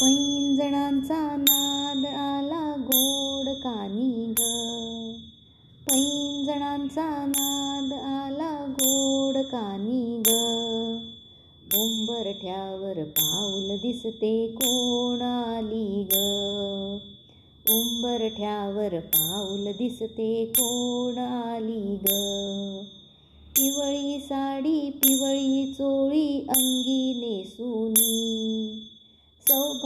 पैंजणांचा नाद आला गोड कानी ग. पैंजणांचा नाद आला गोड कानी ग. उंबरठ्यावर पाऊल दिसते कोण आली ग. उंबरठ्यावर पाऊल दिसते कोण आली ग. पिवळी साडी पिवळी चोळी अंगी नेसून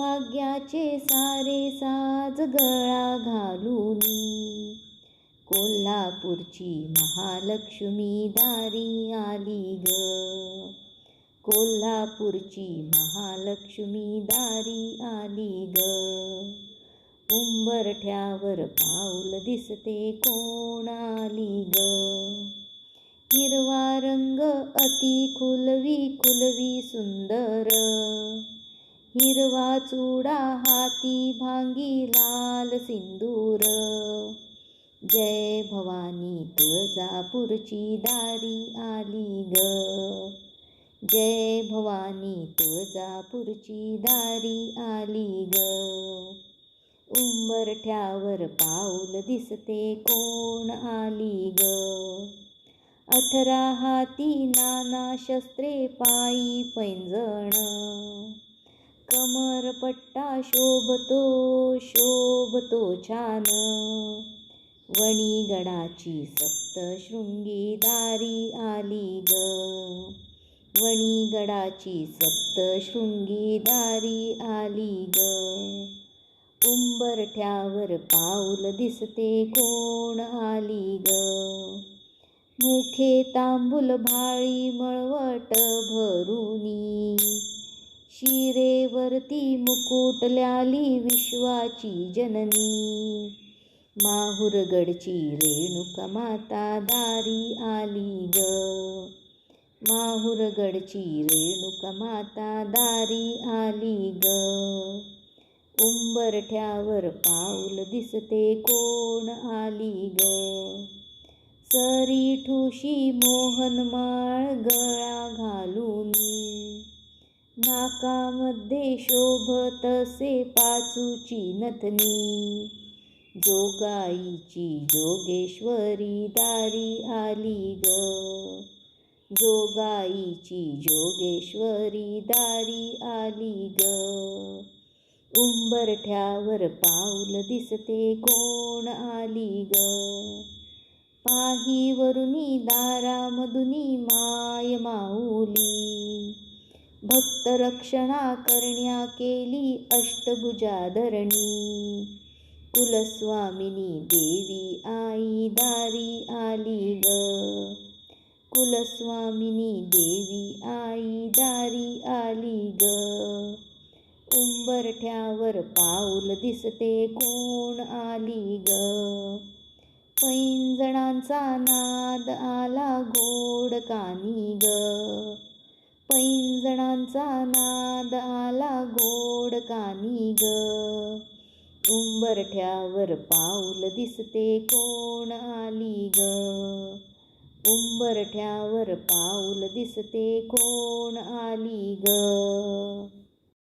सौभाग्याचे सारे साज गळा घालूनी. कोल्हापूरची महालक्ष्मी दारी आली ग. कोल्हापूरची महालक्ष्मी दारी आली ग. उंबरठ्यावर पाऊल दिसते कोण आली ग. हिरवा रंग अति खुलवी खुलवी सुंदर. हिरवा चुडा हाती भांगी लाल सिंदूर. जय भवानी तुळजापूरची दारी आली ग. जय भवानी तुळजापूरची दारी आली ग. उंबरठ्यावर पाऊल दिसते कोण आली ग. अठरा हाती नाना शस्त्रे पायी पैंजण. कमरपट्टा शोभतो शोभतो छान. वणीगडाची सप्तशृंगी दारी आली ग. वणीगडाची सप्तशृंगी दारी आली ग. उंबरठ्यावर पाऊल दिसते कोण आली ग. मुखे तांबूल भाळी मळवट भरुनी. शिरेवरती मुकुटल्याली विश्वाची जननी. माहुरगडची रेणुका माता दारी आली ग. माहुरगडची रेणुका माता दारी आली ग. उंबरठ्यावर पाऊल दिसते कोण आली ग. सरी ठुशी मोहनमाळ गळा घालूनी. नाकामध्ये शोभतसे पाचूची नथनी. जोगाईची जोगेश्वरी दारी आली ग. जोगाईची जोगेश्वरी दारी आली ग. उंबरठ्यावर पाऊल दिसते कोण आली ग. पाही वरुणी दारामधुनी माय माऊली. भक्तरक्षणा करण्या केली अष्टभुजा धरणी कुलस्वामिनी देवी आई दारी आली ग. कुलस्वामिनी देवी आई दारी आली ग. उंबरठ्यावर पाऊल दिसते कोण आली ग. पैंजणांचा नाद आला गोड कानी ग. पैंजणांचा नाद आला गोड कानी ग. उंबरठ्यावर पाऊल दिसते कोण आली ग? उंबरठ्यावर पाऊल दिसते कोण आली ग?